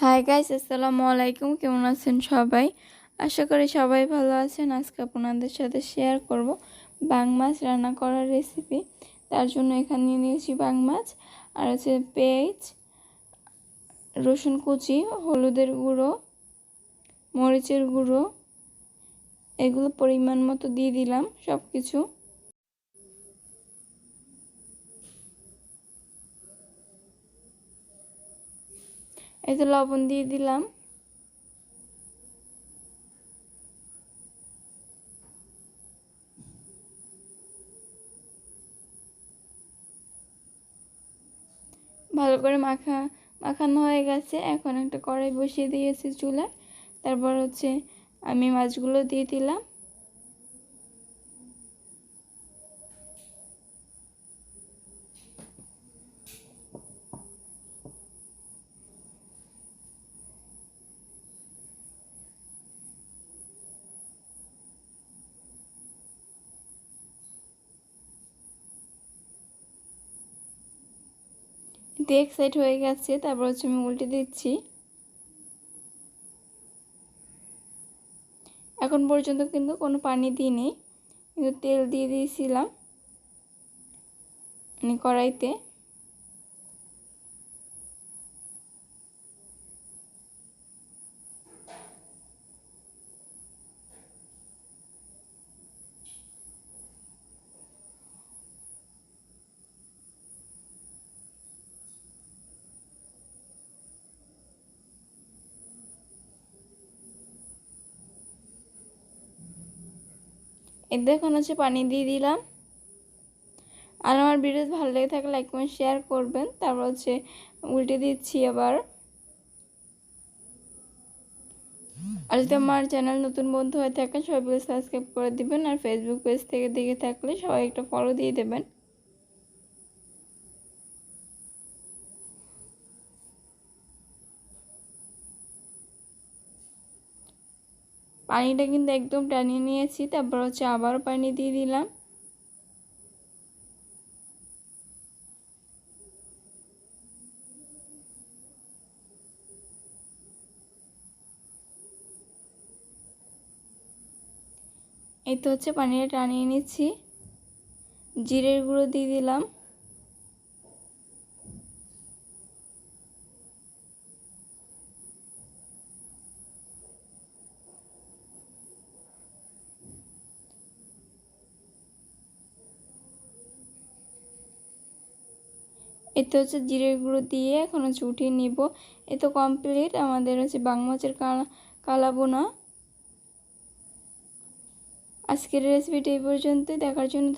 Hi guys আসসালামু আলাইকুম। কেমন আছেন সবাই? আশা করি সবাই ভালো আছেন। আজকে আপনাদের সাথে শেয়ার করব বাং মাছ রান্না করার রেসিপি তার জন্য এখানে নিয়ে নিয়েছি বাং মাছ, আর হচ্ছে পেঁয়াজ, রসুন কুচি, হলুদের গুঁড়ো, মরিচের গুঁড়ো। এগুলো পরিমাণ মতো দিয়ে দিলাম সব কিছু এই তো লবণ দিয়ে দিলাম। ভালো করে মাখা, মাখানো হয়ে গেছে। এখন একটা কড়াই বসিয়ে দিয়েছি চুলায়। তারপর হচ্ছে আমি মাছগুলো দিয়ে দিলাম। দিয়ে এক সাইড হয়ে গেছে, তারপর হচ্ছে আমি উল্টে দিচ্ছি। এখন পর্যন্ত কিন্তু কোনো পানি দিইনি, কিন্তু তেল দিয়ে দিয়েছিলাম। মানে কড়াইতে। এই দেখুন হচ্ছে পানি দিয়ে দিলাম। আর আমার ভিডিও ভালো লেগে থাকলে লাইক কমেন্ট শেয়ার করবেন। তারপর হচ্ছে উল্টে দিচ্ছি আবার। আর যদি আমার চ্যানেল নতুন বন্ধু হয়ে থাকেন, সবাই সাবস্ক্রাইব করে দিবেন। আর ফেসবুক পেজ থেকে দেখে থাকলে সবাই একটা ফলো দিয়ে দেবেন। পানিটা কিন্তু একদম টানিয়ে নিয়েছি, তারপর হচ্ছে আবারও পানি দিয়ে দিলাম। এই তো হচ্ছে পানিটা টানিয়ে নিচ্ছি। জিরের গুঁড়ো দিয়ে দিলাম। এতে হচ্ছে জিরে গুঁড়ো দিয়ে এখন হচ্ছে উঠিয়ে নিব। এ তো কমপ্লিট আমাদের হচ্ছে বাংমাছের কালা, কালাবোনা। আজকের রেসিপিটি এই পর্যন্তই, দেখার জন্য